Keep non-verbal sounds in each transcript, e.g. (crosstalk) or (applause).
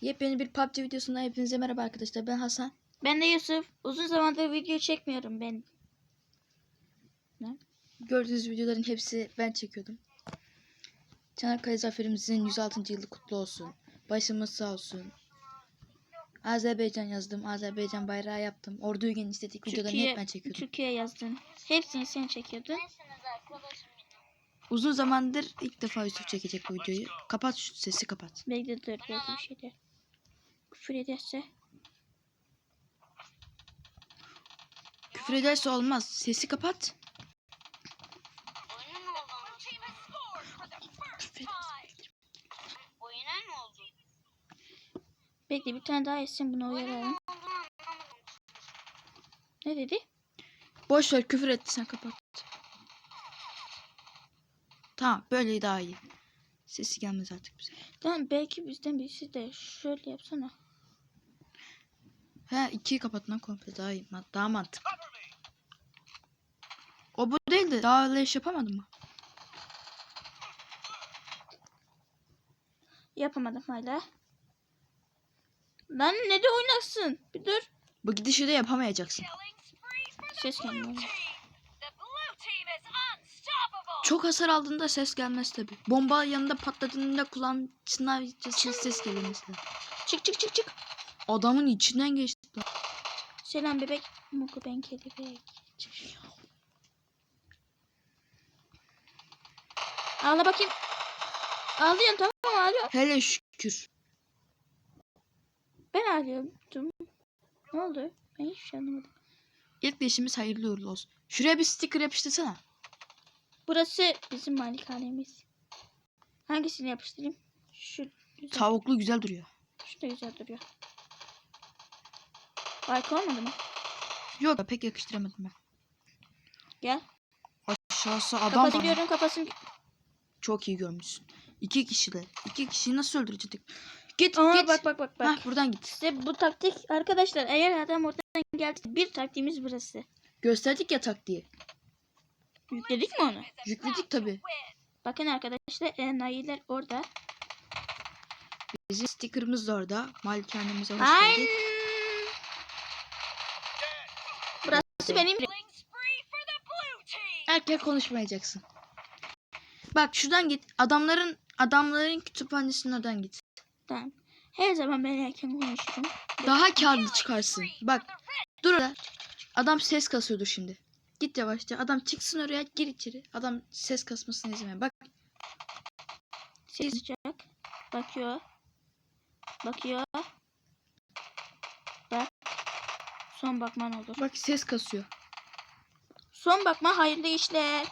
Yepyeni bir PUBG videosundan hepinize merhaba arkadaşlar. Ben Hasan. Ben de Yusuf. Uzun zamandır video çekmiyorum ben. Gördüğünüz videoların hepsi ben çekiyordum. Çanakkale zaferimizin 106. yılı kutlu olsun. Başımız sağ olsun. Azerbaycan yazdım. Azerbaycan bayrağı yaptım. Orduyu genişledik. Videolarını Türkiye, hep ben çekiyordum. Türkiye yazdın. Hepsini sen çekiyordun. Uzun zamandır ilk defa Yusuf çekecek bu videoyu. Kapat şu sesi kapat. Bekle dur bir şey. Küfür ederse. Küfür ederse olmaz. Sesi kapat. Küfür Oyuna ne oldu? Bekle bir tane daha etsin bunu uyaralım. Ne dedi? Boş ver küfür etti sen kapat. Tamam böyle daha iyi. Sesi gelmez artık bize. Tamam belki bizden birisi de şöyle yapsana. He ikiyi kapatman komple daha iyi. Daha mantıklı. O bu değil de daha öyle iş yapamadın mı? Yapamadım hala. Lan ne de oynarsın? Bir dur. Bu gidişi de yapamayacaksın. Ses gelmiyor. Çok hasar aldığında ses gelmez tabi. Bomba yanında patladığında kulağın çınarcasına ses geliyor mesela. Çık çık çık çık. Adamın içinden geçti. Selam bebek. Mugu ben kelebek. Çık. Ağla bakayım. Ağlıyorum tamam ağlıyorum. Hele şükür. Ben ağlıyordum. Ne oldu? Ben hiçbir şey anlamadım. İlk değişimiz hayırlı uğurlu olsun. Şuraya bir sticker yapıştırsana. Burası bizim malikanemiz. Hangisini yapıştırayım? Şu güzel. Tavuklu güzel duruyor. Şu da güzel duruyor. Harika olmadı mı? Yok pek yakıştıramadım ben. Gel. Aşağısı adam Kafasını var. görüyorum kafasını. Çok iyi görmüşsün. İki kişiler. İki kişiyi nasıl öldürecektik? Git Aa, git. bak bak bak bak. Hah, buradan git. İşte bu taktik arkadaşlar eğer adam oradan geldi bir taktiğimiz burası. Gösterdik ya taktiği. Yükledik mi onu? Yükledik tabi. Bakın arkadaşlar enayiler orada. Bizim stickerımız da orada. Malikanemize hoş Aynen. Burası benim. Erken konuşmayacaksın. Bak şuradan git. Adamların adamların kütüphanesinin oradan git. Tamam. Her zaman ben erken konuşurum. Daha karlı çıkarsın. Bak dur orada. Adam ses kasıyordur şimdi. Git yavaşça. Adam çıksın oraya gir içeri. Adam ses kasmasını izleme. Bak Ses. Bakıyor. Bakıyor. Bak. Son bakman olur. bak ses kasıyor. Son bakma hayırlı işler.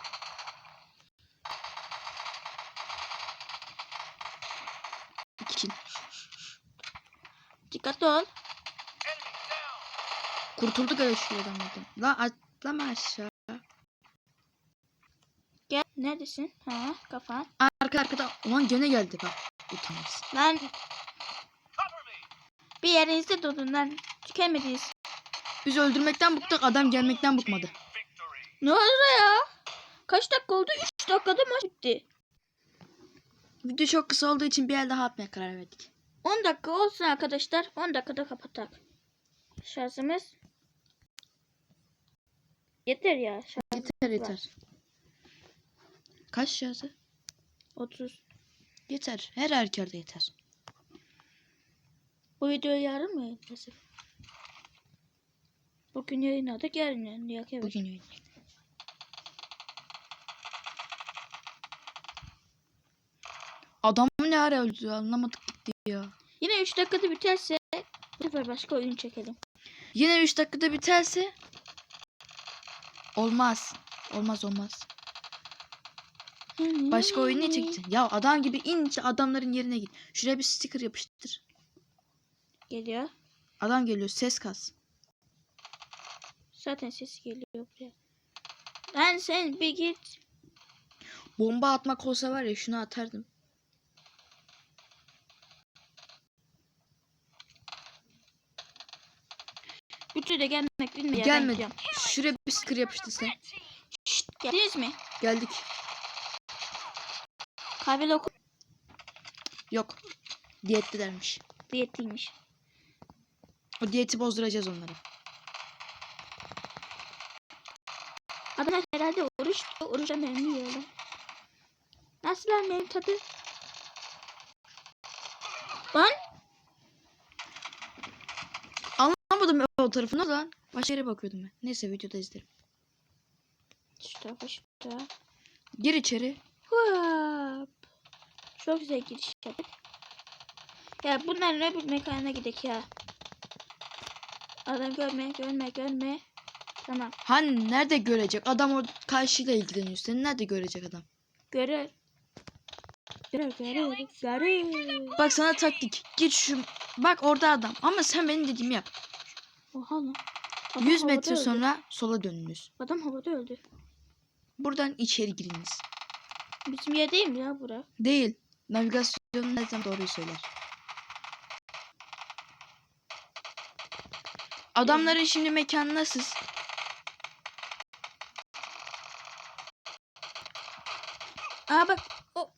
İki kill. Dikkatli ol. Kurtulduk öyle şu adamlardan. La atlama aşağı. Gel. Neredesin? Ha kafan. Arka arkada. Ulan gene geldi bak. Utanmaz. Lan. Bir yerinizde durun lan. Tükenmediniz. Biz öldürmekten bıktık. Adam gelmekten bıkmadı. Ne oldu ya? Kaç dakika oldu? 3 dakikada maç bitti. Video çok kısa olduğu için bir el daha atmaya karar verdik. 10 dakika olsun arkadaşlar. 10 dakikada kapatak. Şarjımız. Yeter ya. Şarj Yeter yeter. Kaç şarjı? 30. Yeter. Her halükarda yeter. Bu videoyu yarın mı yayınlasın? Bugün yayınladık yarın yayınlayak. Evet. Bugün yayın. Adam ne ara öldü anlamadık gitti ya. Yine 3 dakikada biterse bu sefer başka oyun çekelim. Yine 3 dakikada biterse olmaz. Olmaz olmaz. Başka oyun ne çekeceksin? Ya adam gibi in adamların yerine git. Şuraya bir sticker yapıştır. Geliyor. Adam geliyor ses kas. Zaten sesi geliyor buraya. Lan sen bir git. Bomba atmak olsa var ya şunu atardım. Üçü de gelmek bilmiyor. Gelmedi. Şuraya bir sticker yapıştır sen. Şşt, geldiniz mi? Geldik. Kahveli oku. Yok. Diyettelermiş. Diyetliymiş. O diyeti bozduracağız onları. Herhalde oruç oruçla mermi yiyorlar. Nasıl lan benim tadı? Lan Anlamadım o tarafını lan. Başka yere bakıyordum ben. Neyse videoda izlerim. şu tarafa şu tarafa. Gir içeri. Hop. Çok güzel giriş yaptık. Ya bunların öbür mekana gidelim ya. Adam görme görme görme. Tamam. Hani nerede görecek? Adam orada karşıyla ilgileniyor. Seni nerede görecek adam? Görür. Görür görür görür. Bak sana taktik. Git şu... Bak orada adam. Ama sen benim dediğimi yap. Oha lan. Adam 100 havada metre öldü. sonra sola dönünüz. Adam havada öldü. Buradan içeri giriniz. Bizim yer değil mi ya bura? Değil. Navigasyonu ne zaman doğruyu söyler. Adamların şimdi mekanına sız. Aa bak. O.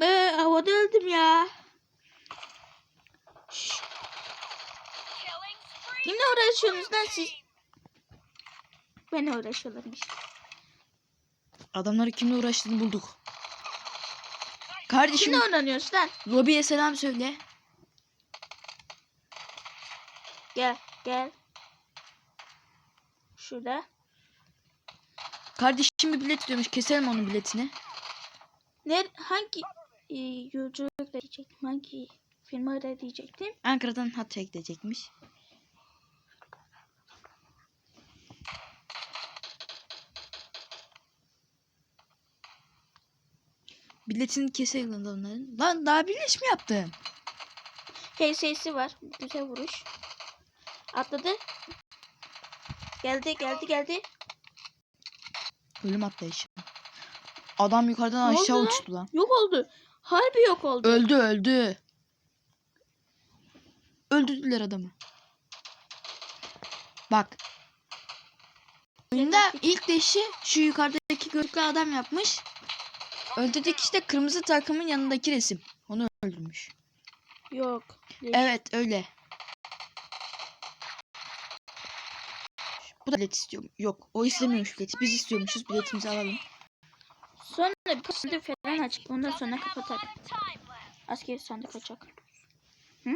Be, havada öldüm ya. Şşş, Kimle uğraşıyorsunuz lan siz? Benle uğraşıyorlarmış. Adamları kimle uğraştığını bulduk. Kardeşim Kimle oynanıyorsun lan? lobiye selam söyle. Gel gel. Şurada. Kardeşim bir bilet istiyormuş. Keselim onun biletini. Ne hangi e, yolculukla diyecektim? Hangi firmada diyecektim? Ankara'dan Hatay'a gidecekmiş. Biletini keselim lan onların. Lan daha bir iş mi yaptın? HS'si var. Güzel vuruş. Atladı. Geldi geldi geldi. Ölüm atlayışı. Adam yukarıdan Ne aşağı oldu uçtu lan. Yok oldu. Harbi yok oldu. Öldü öldü. Öldürdüler adamı. Bak. Oyunda ilk deşi şu yukarıdaki görüklü adam yapmış. Öldürdük işte kırmızı takımın yanındaki resim. Onu öldürmüş. Yok. Değil. Evet öyle. Bu da bilet istiyor. Yok o istemiyormuş bileti. Biz istiyormuşuz. Biletimizi alalım. Sonra bir sandık falan açıp ondan sonra kapatak. Askeri sandık açak. Hı?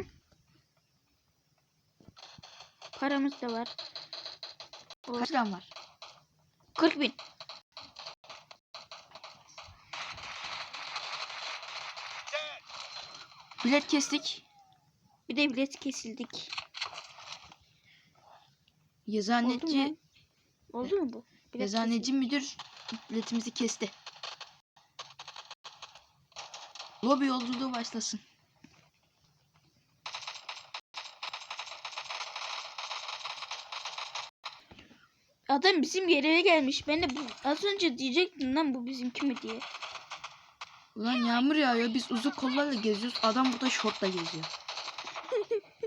Paramız da var. O Kaç liram var? 40 bin. Bilet kestik. Bir de bilet kesildik. Oldu mu? Yazıhaneci, Oldu mu bu? Bilet yazıhaneci müdür biletimizi kesti. Lobi yolculuğu başlasın. Adam bizim yere gelmiş. Ben de bu, az önce diyecektim lan bu bizimki mi diye. Ulan yağmur yağıyor. Biz uzun kollarla geziyoruz. Adam burada şortla geziyor. (laughs)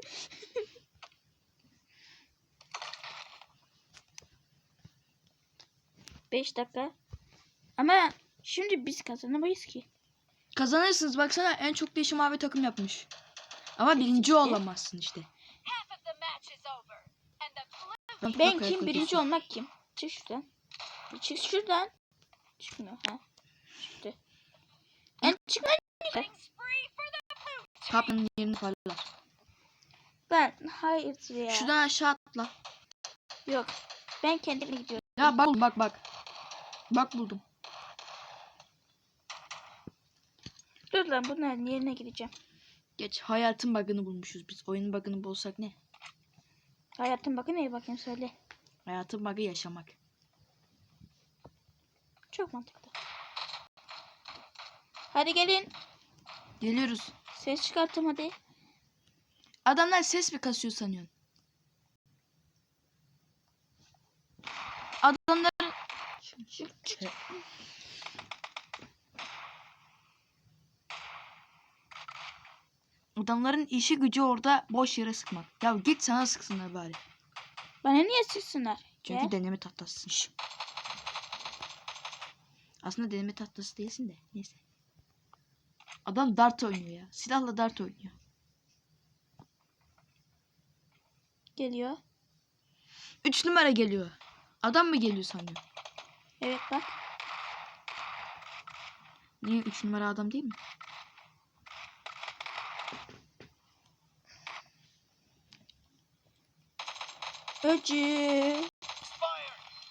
Beş dakika. Ama şimdi biz kazanamayız ki. Kazanırsınız. Baksana en çok değişim mavi takım yapmış. Ama birinci olamazsın işte. Ben kim birinci olmak kim? Çık şuradan. Bir Çık şuradan. Çıkmıyor ha. Çıktı. En çıkma. Kaplanın yerini parlar. Ben hayır ya. Şuradan aşağı atla. Yok. Ben kendime gidiyorum. Ya bak bak bak. Bak buldum. Dur lan bunların yerine gideceğim. Geç hayatın bug'ını bulmuşuz biz. Oyunun bug'ını bulsak ne? Hayatım bakın neye bakayım söyle. Hayatın bug'ı yaşamak. Çok mantıklı. Hadi gelin. Geliyoruz. Ses çıkarttım hadi. Adamlar ses mi kasıyor sanıyorsun? Adamlar Çık, çık. Adamların işi gücü orada boş yere sıkmak. Ya git sana sıksınlar bari. Bana niye sıksınlar? Çünkü Gel. deneme tahtasısın. Şş. Aslında deneme tahtası değilsin de. Neyse. Adam dart oynuyor ya. Silahla dart oynuyor. geliyor. 3 numara geliyor. Adam mı geliyor sanıyor? Evet bak. Niye 3 numara adam değil mi? Öcü.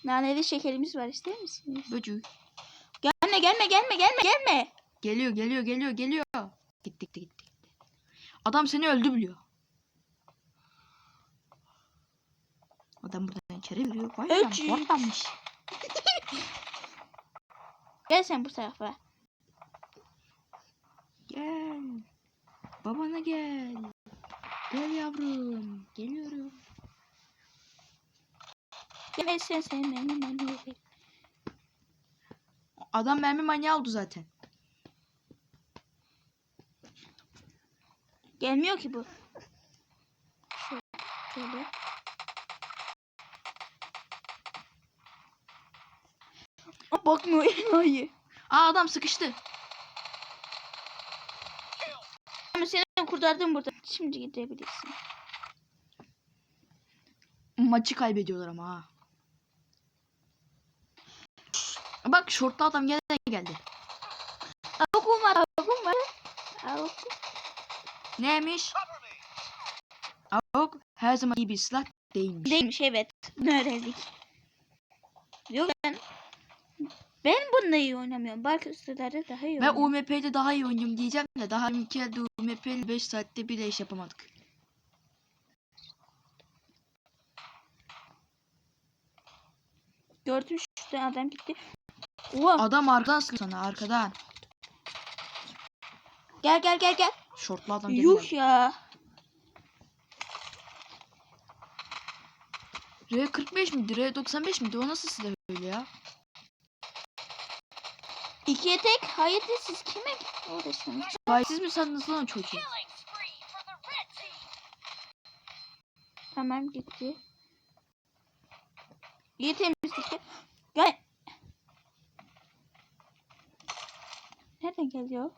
Naneli şekerimiz var ister misiniz? Böcük. Gelme gelme gelme gelme gelme. Geliyor geliyor geliyor geliyor. Gitti gitti gitti. gitti. Adam seni öldü biliyor. Adam buradan içeri giriyor. Vay Öcük. korkmamış. (laughs) Gel sen bu tarafa. Gel. Babana gel. Gel yavrum. Geliyorum. Gel sen sen benim anne. Adam mermi manyağı oldu zaten. Gelmiyor ki bu. Şöyle. Aa, Bakmıyor (laughs) enayi. Aa adam sıkıştı. Ama seni kurtardım burada. Şimdi gidebilirsin. Maçı kaybediyorlar ama ha. Bak şortlu adam gene geldi. Avukum var, avukum var. Avukum. Neymiş? Avuk her zaman iyi bir silah değilmiş. Değilmiş evet. Ne (laughs) öğrendik. Yok ben ben bununla iyi oynamıyorum. Başkaları daha iyi Ben. UMP'de daha iyi oynuyorum diyeceğim de daha iki elde UMP'li 5 saatte bile iş yapamadık. Gördüm şurada adam gitti. Oha. Adam arkadan sıkıyor sana arkadan. Gel gel gel gel. Şortlu adam geliyor. Yuh ya. R45 miydi? R95 miydi? O nasıl silah öyle ya? İkiye tek. Hayır de siz kime uğraşıyorsunuz? Faizsiz mi sandınız lan o çocuğu? Tamam gitti. İyi temizlikte. Gel. Nereden geliyor?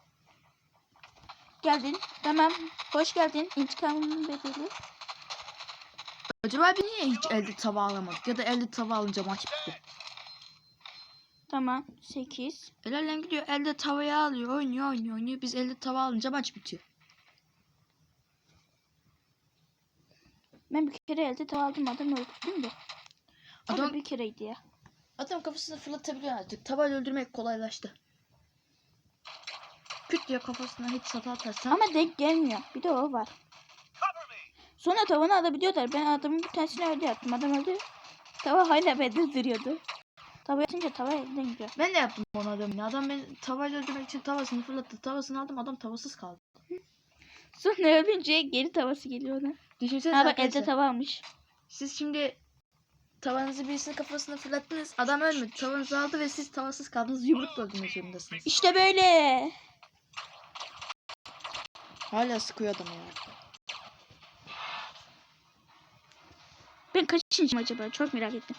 Geldin. Tamam. Hoş geldin. İntikamının bedeli. Acaba biz niye hiç elde tava alamadık? Ya da elde tava alınca maç bitti. Tamam. 8. El elden gidiyor elde tavayı alıyor oynuyor oynuyor oynuyor. Biz elde tava alınca maç bitiyor. Ben bir kere elde tava aldım adam öldürdüm de. O da Adam, bir kereydi ya. adam kafasını fırlatabiliyor artık. Tavayla öldürmek kolaylaştı. Küt diye kafasına hiç sata atarsan. Ama denk gelmiyor. Bir de o var. Sonra tavanı alabiliyorlar. Ben adamın bir tanesini öyle yaptım. Adam öldü. Tava hala bende duruyordu. Tava atınca tava elden gidiyor. Ben de yaptım onu adamın. Adam beni tavayla öldürmek için tavasını fırlattı. Tavasını aldım adam tavasız kaldı. Sonra ölünce geri tavası geliyor ona. Düşünsene Ha bak elde tava almış. Siz şimdi tavanızı birisinin kafasına fırlattınız. Adam ölmedi. Tavanızı aldı ve siz tavasız kaldınız. Yumrukla öldürmek zorundasınız. İşte böyle. Hala sıkıyor adamı ya. Ben kaçıncıyım acaba? Çok merak ettim.